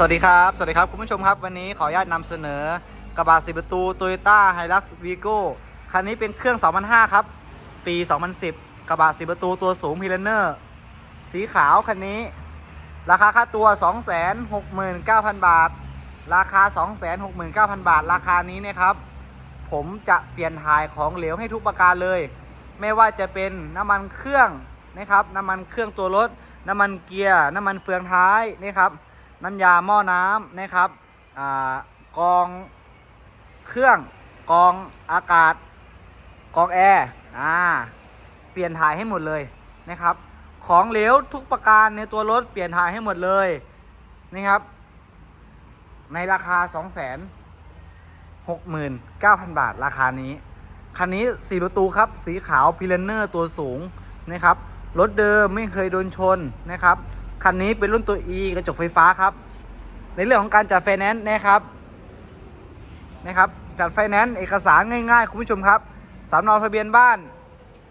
สวัสดีครับ สวัสดีครับ คุณผู้ชมครับ วันนี้ขออนุญาตนำเสนอกระบะสีประตู Toyota Hilux Vigo คันนี้เป็นเครื่อง 2005 ครับ ปี 2010 กระบะสีประตูตัวสูง p i l a n e r สีขาวคันนี้ ราคาค่าตัว 269,000 บาท ราคา 269,000 บาท ราคานี้นะครับ ผมจะเปลี่ยนถ่ายของเหลวให้ทุกประการเลย ไม่ว่าจะเป็นน้ำมันเครื่องนะครับ น้ำมันเครื่องตัวรถ น้ำมันเกียร์ น้ำมันเฟืองท้ายนะครับ น้ำยาหม้อน้ำนะครับอกองเครื่องกองอากาศกองแอร์อ่าเปลี่ยนถ่ายให้หมดเลยนะครับ ของเหลวทุกประการในตัวรถเปลี่ยนถ่ายให้หมดเลยนะครับ ในราคา 2 6 9 0 0 0 บาทราคานี้ คันนี้4ประตูครับ สีขาวพิเลนเนอร์ตัวสูงนะครับรถเดิมไม่เคยโดนชนนะครับ คันนี้เป็นรุ่นตัว E กระจกไฟฟ้าครับ ในเรื่องของการจัดไฟแนนซ์นะครับนะครับ จัดไฟแนนซ์เอกสารง่ายๆ คุณผู้ชมครับสำเนาทะเบียนบ้าน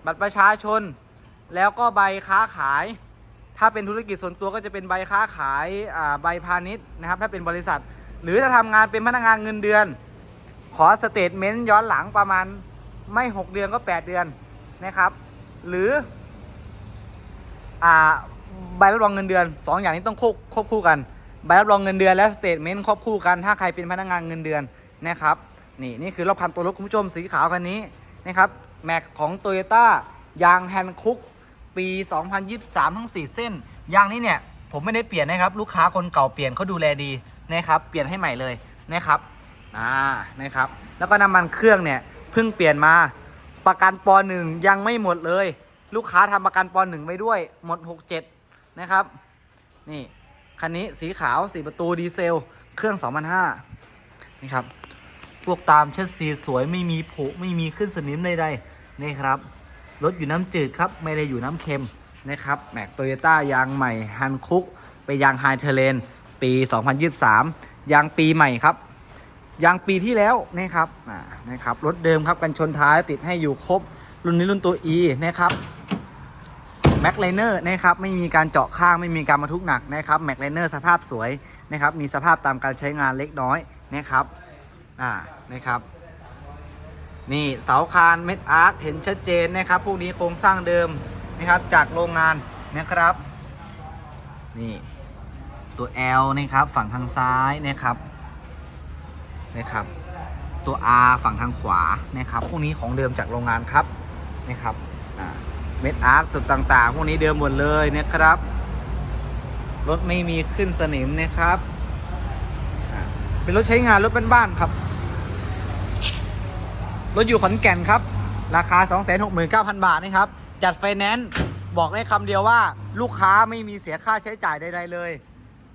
บัตรประชาชน แล้วก็ใบค้าขาย ถ้าเป็นธุรกิจส่วนตัวก็จะเป็นใบค้าขายใบพาณิชย์นะครับ ถ้าเป็นบริษัท หรือถ้าทำงานเป็นพนักงานเงินเดือน ขอสเตทเมนต์ย้อนหลังประมาณไม่ 6 เดือนก็ 8 เดือนนะครับ หรืออ่า ใบรับรองเงินเดือน 2 อย่างนี้ต้องควบควบคู่กัน ใบรับรองเงินเดือนและสเตทเมนต์ควบคู่กัน ถ้าใครเป็นพนักงานเงินเดือนนะครับ นี่นี่คือรอบพันตัวรถคุณผู้ชมสีขาวคันนี้นะครับแม็กของ t o y ยต้ายางแฮนคุกปี 2023 ทั้ง 4 เส้น ยางนี้เนี่ยผมไม่ได้เปลี่ยนนะครับ ลูกค้าคนเก่าเปลี่ยนเขาดูแลดีนะครับ เปลี่ยนให้ใหม่เลยนะครับอ่านะครับ แล้วก็น้ำมันเครื่องเนี่ยเพิ่งเปลี่ยนมาประกันปหนึ่งยังไม่หมดเลย ลูกค้าทำประกันปหนึ่งไว้ด้วยหมด 67 นะครับ นี่ คันนี้สีขาวสีประตูดีเซล เครื่อง 2005นี่ครับ พวกตามเชัดสีสวยไม่มีผุไม่มีขึ้นสนิมใดๆนี่ครับ รถอยู่น้ำจืดครับ ไม่ได้อยู่น้ำเค็มนะครับแม็กโตโยต้ายางใหม่ฮันคุกไปยางไฮเทเลนปี 2023 ยางปีใหม่ครับ ยางปีที่แล้วนะครับอ่านะครับ รถเดิมครับกันชนท้ายติดให้อยู่ครบ รุ่นนี้รุ่นตัว E นะครับ ม็กไลเนอร์นะครับไม่มีการเจาะข้างไม่มีการบรรทุกหนักนะครับแม็กไลเนอร์สภาพสวยนะครับมีสภาพตามการใช้งานเล็กน้อยนะครับอ่านะครับนี่เสาคานเม็ดอาร์คเห็นชัดเจนนะครับพวกนี้โครงสร้างเดิมนะครับจากโรงงานนะครับนี่ตัว L นะครับฝั่งทางซ้ายนะครับนะครับ ตัว R ฝั่งทางขวานะครับพวกนี้ของเดิมจากโรงงานครับนะครับอ่า เม็ดอาร์คตุดต่างๆ พวกนี้เดิมหมดเลยนะครับ รถไม่มีขึ้นสนิมนะครับเป็นรถใช้งานรถบ้านๆครับ รถอยู่ขอนแก่นครับ ราคา 269,000 บาทนะครับ จัดไฟแนนซ์บอกได้คำเดียวว่าลูกค้าไม่มีเสียค่าใช้จ่ายใดๆเลย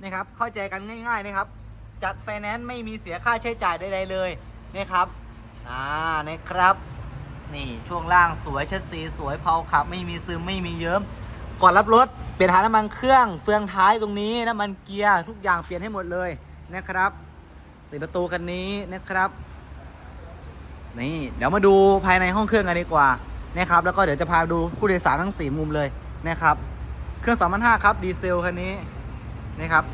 นะครับ เข้าใจกันง่าย ๆนะครับ จัดไฟแนนซ์ไม่มีเสียค่าใช้จ่ายใดๆเลยนะครับ อ่า นะครับ นี่ช่วงล่างสวยชัดสีสวยเพาขับ ไม่มีซึมไม่มีเยิ้มก่อนรับรถเปลี่ยนถ่ายน้ำมันเครื่องเฟืองท้ายตรงนี้น้ำมันเกียร์ทุกอย่างเปลี่ยนให้หมดเลยนะครับสีประตูคันนี้นะครับ นี่เดี๋ยวมาดูภายในห้องเครื่องกันดีกว่านะครับแล้วก็เดี๋ยวจะพาดูผู้โดยสารทั้ง 4 มุมเลยนะครับ เครื่อง2,500ครับดีเซลคันนี้นะครับ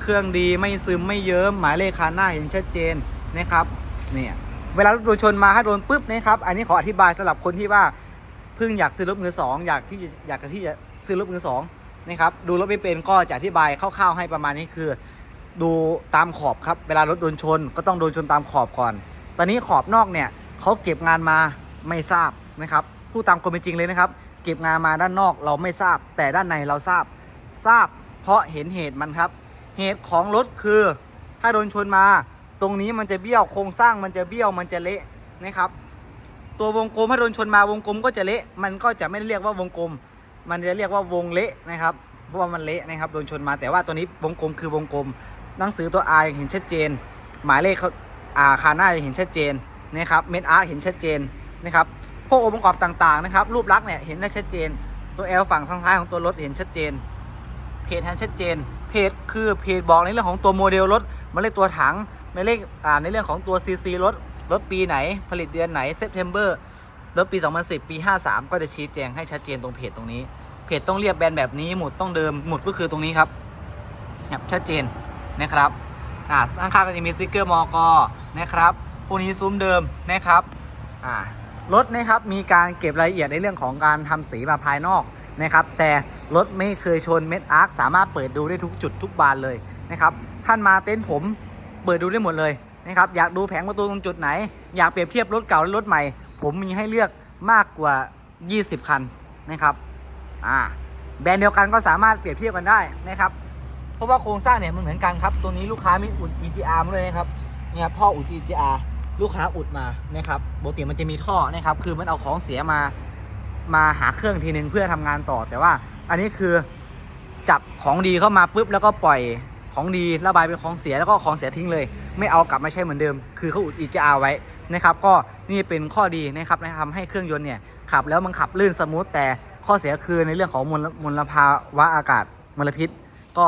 เครื่องดีไม่ซึมไม่เยิ้มหมายเลขคันหน้าเห็นชัดเจนนะครับเนี่ย เวลารถโดนชนมาถ้าโดนปุ๊บนะครับอันนี้ขออธิบายสำหรับคนที่ว่าเพิ่งอยากซื้อรถมือสองอยากที่จะอยากที่จะซื้อรถมือสองนะครับดูรถไม่เป็นก็จะอธิบายคร่าวๆให้ประมาณนี้คือ ดูตามขอบครับเวลารถโดนชน ก็ต้องโดนชนตามขอบก่อน ตอนนี้ขอบนอกเนี่ยเขาเก็บงานมาไม่ทราบนะครับพูดตามความเป็นจริงเลยนะครับ เก็บงานมาด้านนอกเราไม่ทราบ แต่ด้านในเราทราบทราบ เพราะเห็นเหตุมันครับ เหตุของรถคือ ถ้าโดนชนมา ตรงนี้มันจะเบี้ยวโครงสร้างมันจะเบี้ยวมันจะเละนะครับ ตัววงกลมถ้าโดนชนมาวงกลมก็จะเละ มันก็จะไม่เรียกว่าวงกลม มันจะเรียกว่าวงเละนะครับเพราะว่ามันเละนะครับโดนชนมาแต่ว่าตัวนี้วงกลมคือวงกลม หนังสือตัว R ยังเห็นชัดเจน หมายเลขเขาอาคาหน้าเห็นชัดเจนนะครับเม็ดอาร์เห็นชัดเจนนะครับพวกองค์ประกอบต่างๆนะครับรูปลักษณ์เนี่ยเห็นได้ชัดเจน ตัว L ฝั่งทางท้ายของตัวรถเห็นชัดเจนเพจแทนชัดเจน เพจคือเพจบอกในเรื่องของตัวโมเดลรถมาเลขตัวถังมาเลขอ่าในเรื่องของตัว CC รถรถปีไหนผลิตเดือนไหนเซ p เทมเบอร์รถปี 2010 ปี 53 ก็จะชี้แจงให้ชัดเจนตรงเพจตรงนี้ เพจต้องเรียบแบรนด์แบบนี้หมุดต้องเดิมหมุดก็คือตรงนี้ครับครับชัดเจนนะครับอ่าข้างๆก็จะมีสติ๊กเกอร์มอกนะครับพวกนี้ซุ้มเดิมนะครับอ่ารถนะครับมีการเก็บรายละเอียดในเรื่องของการทำสีมาภายนอก นะครับ แต่รถไม่เคยชนเม็ดอาร์คสามารถเปิดดูได้ทุกจุดทุกบานเลยนะครับ ท่านมาเต็นท์ผมเปิดดูได้หมดเลยนะครับอยากดูแผงประตูตรงจุดไหน อยากเปรียบเทียบรถเก่าและรถใหม่ ผมมีให้เลือกมากกว่า 20 คันนะครับอ่าแบรนด์เดียวกันก็สามารถเปรียบเทียบกันได้นะครับ เพราะว่าโครงสร้างเนี่ยมันเหมือนกันครับ ตัวนี้ลูกค้ามีอุด EGR มาด้วยนะครับนี่ครับท่ออุด EGR ลูกค้าอุดมานะครับปกติมันจะมีท่อนะครับ คือมันเอาของเสียมา มาหาเครื่องทีนึงเพื่อทำงานต่อ แต่ว่าอันนี้คือจับของดีเข้ามาปุ๊บแล้วก็ปล่อยของดีระบายเป็นของเสียแล้วก็ของเสียทิ้งเลย ไม่เอากลับมาใช้เหมือนเดิม คือเขาอุด EGR ไว้นะครับ ก็นี่เป็นข้อดีนะครับทำให้เครื่องยนต์เนี่ยขับแล้วมันขับลื่นสมูทแต่ข้อเสียคือในเรื่องของมลมลภาวะอากาศมลพิษ ก็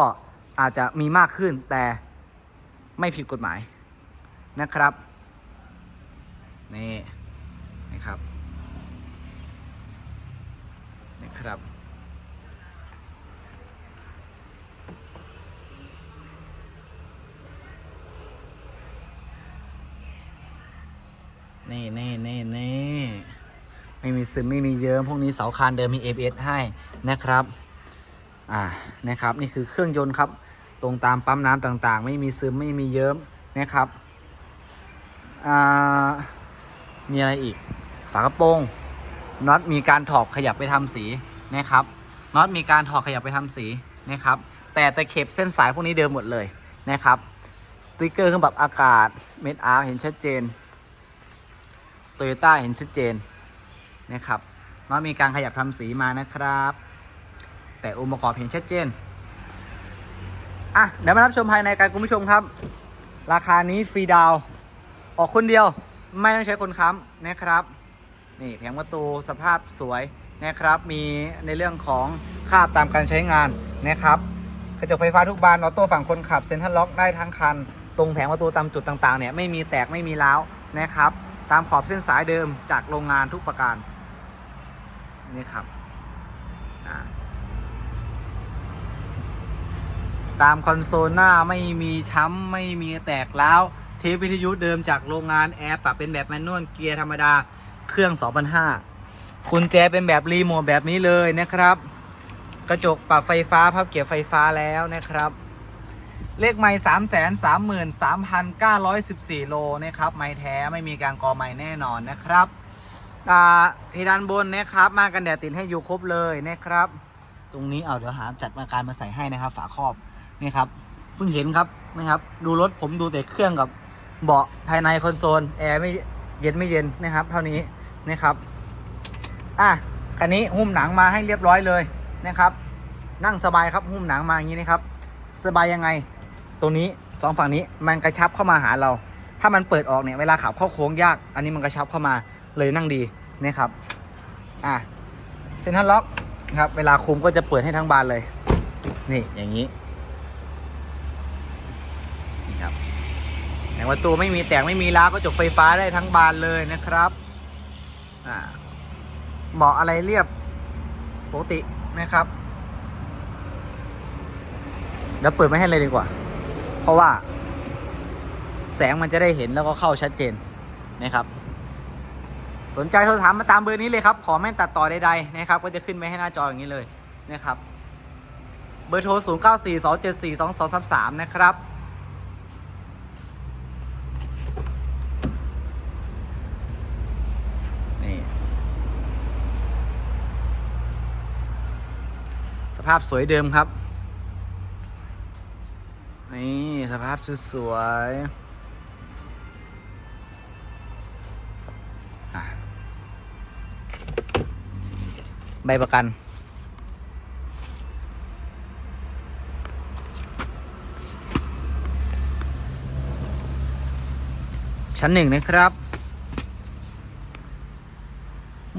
อาจจะมีมากขึ้นแต่ไม่ผิดกฎหมายนะครับนี่นะครับ นะครับ นี่นี่นี่นี่ไม่มีซึมไม่มีเยิ้มพวกนี้เสาคานเดิมมี ABS ให้นะครับ อ่า นะครับ นี่คือเครื่องยนต์ครับ ตรงตามปั๊มน้ำต่างๆ ไม่มีซึมไม่มีเยิ้มนะครับ อ่า มีอะไรอีก ฝากระโปรง น็อตมีการถอกขยับไปทำสีนะครับน็อตมีการถอกขยับไปทำสีนะครับ แต่ตะเข็บเส้นสายพวกนี้เดิมหมดเลยนะครับติ๊กเกอร์เครื่องปรับอากาศเม็ดอาร์เห็นชัดเจนโตโยต้าเห็นชัดเจนนะครับน็อตมีการขยับทำสีมานะครับ แต่องค์ประกอบเห็นชัดเจนอะเดี๋ยวมารับชมภายในกันคุณผู้ชมครับ ราคานี้ฟรีดาว ออกคนเดียวไม่ต้องใช้คนค้ำนะครับ นี่แผงประตูสภาพสวยนะครับ มีในเรื่องของคาบตามการใช้งานนะครับกระจกไฟฟ้าทุกบานออโต้ฝั่งคนขับเซ็นทรัลล็อกได้ทั้งคัน ตรงแผงประตูตามจุดต่างๆเนี่ยไม่มีแตกไม่มีร้าวนะครับ ตามขอบเส้นสายเดิมจากโรงงานทุกประการนี่ครับตามคอนโซลหน้าไม่มีช้ำไม่มีแตกร้าวเทปวิทยุเดิมจากโรงงานแอร์ปรับเป็นแบบแมนนวลเกียร์ธรรมดา เครื่อง 2005กุญแจเป็นแบบรีโมทแบบนี้เลยนะครับ กระจกปรับไฟฟ้าพับเกียร์ไฟฟ้าแล้วนะครับ เลขไม่สามแสนสามหมื่นสามพันเก้าร้อยสิบสี่โลนะครับไม่แท้ไม่มีการกอไม่แน่นอนนะครับอ่าเพดานบนนะครับ มากันแดดติดให้อยู่ครบเลยนะครับ ตรงนี้เอาเดี๋ยวหาจัดมาการมาใส่ให้นะครับ ฝาครอบนี่ครับเพิ่งเห็นครับนะครับ ดูรถผมดูแต่เครื่องกับเบาะภายในคอนโซลแอร์ไม่เย็นไม่เย็นนะครับ เท่านี้ นะครับ อะคันนี้หุ้มหนังมาให้เรียบร้อยเลยนะครับ นั่งสบายครับหุ้มหนังมาอย่างนี้นะครับ สบายยังไงตรงนี้สองฝั่งนี้มันกระชับเข้ามาหาเรา ถ้ามันเปิดออกเนี่ยเวลาขับเข้าโค้งยาก อันนี้มันกระชับเข้ามาเลยนั่งดีนะครับ อะเซ็นทรัลล็อกนะครับเวลาคุมก็จะเปิดให้ทั้งบานเลย นี่อย่างนี้นี่ครับแผงประตูไม่มีแตกไม่มีล้าวก็จกไฟฟ้าได้ทั้งบานเลยนะครับ เบาะอะไรเรียบปกตินะครับ เดี๋ยวเปิดไม่ให้เลยดีกว่า เพราะว่า แสงมันจะได้เห็นแล้วก็เข้าชัดเจนนะครับ สนใจโทรถามมาตามเบอร์นี้เลยครับ ขอไม่ตัดต่อใดๆนะครับ ก็จะขึ้นไว้ให้หน้าจออย่างนี้เลยนะครับ เบอร์โทร 0 9 4 2 7 4 2 2 3 3 นะครับ นี่ สภาพสวยเดิมครับ นี่สภาพสวยใบประกัน ชั้นหนึ่งนะครับ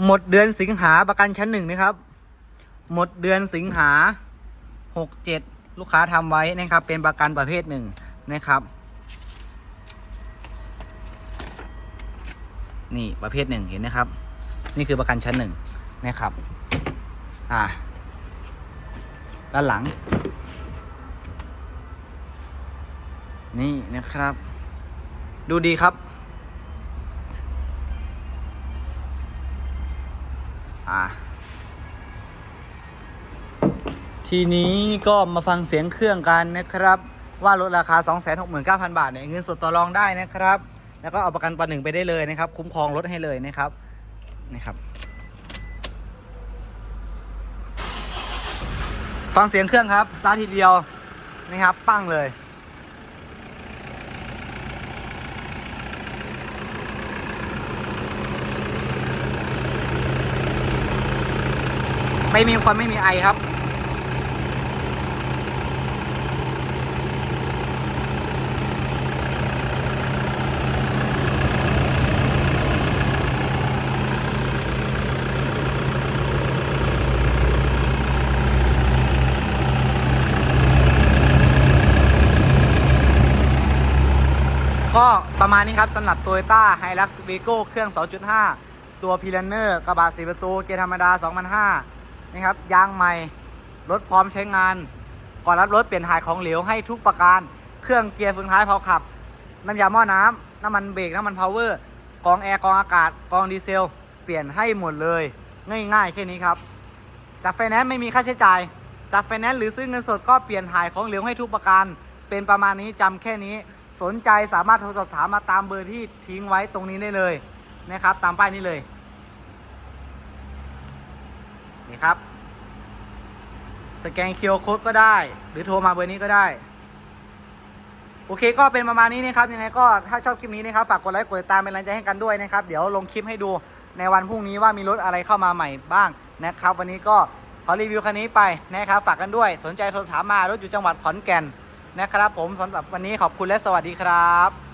หมดเดือนสิงหาประกันชั้นหนึ่งนะครับ หมดเดือนสิงหาหกเจ็ดลูกค้าทำไว้นะครับ เป็นประกันประเภทหนึ่งนะครับ นี่ประเภทหนึ่งเห็นนะครับ นี่คือประกันชั้นหนึ่งนะครับ อ่า ด้านหลัง นี่นะครับ ดูดีครับ ทีนี้ก็มาฟังเสียงเครื่องกันนะครับ ว่าลดราคา 269,000 บาทเนี่ยเงินสดต่อรองได้นะครับ แล้วก็เอาประกันประหนึ่งไปได้เลยนะครับ คุ้มครองรถให้เลยนะครับนะครับ ฟังเสียงเครื่องครับสตาร์ททีเดียวนะครับปั้งเลยไม่มีควันไม่มีไอครับ ก็ประมาณนี้ครับสำหรับ Toyota Hilux Vigo เครื่อง 2.5 ตัว p i l a n e r กระบะ4ประตู เกียร์ธรรมดา 2005นะครับ ยางใหม่ รถพร้อมใช้งาน ก่อนรับรถเปลี่ยนถ่ายของเหลวให้ทุกประการ เครื่องเกียร์ฝึงท้ายพอขับ น้ำยาหม้อน้ำน้ำมันเบรกน้ำมันพาวเวอร์กองแอร์กองอากาศกองดีเซล เปลี่ยนให้หมดเลย ง่ายๆแค่นี้ครับจากไฟแนนซ์ไม่มีค่าใช้จ่ายจากไฟแนนซ์หรือซื้อเงินสดก็เปลี่ยนถ่ายของเหลวให้ทุกประการ เป็นประมาณนี้จำแค่นี้ สนใจสามารถโทรสอบถามมาตามเบอร์ที่ทิ้งไว้ตรงนี้ได้เลยนะครับ ตามป้ายนี้เลยนี่ครับ สแกน QR Code ก็ได้ หรือโทรมาเบอร์นี้ก็ได้ โอเคก็เป็นประมาณนี้นะครับยังไงก็ถ้าชอบคลิปนี้นะครับฝากกดไลค์กดติดตามเป็นกำลังใจให้กันด้วยนะครับเดี๋ยวลงคลิปให้ดูในวันพรุ่งนี้ว่ามีรถอะไรเข้ามาใหม่บ้างนะครับ วันนี้ก็ขอรีวิวคันนี้ไปนะครับฝากกันด้วย สนใจโทรถามมารถอยู่จังหวัดขอนแก่น นะครับผมสำหรับวันนี้ขอบคุณและสวัสดีครับ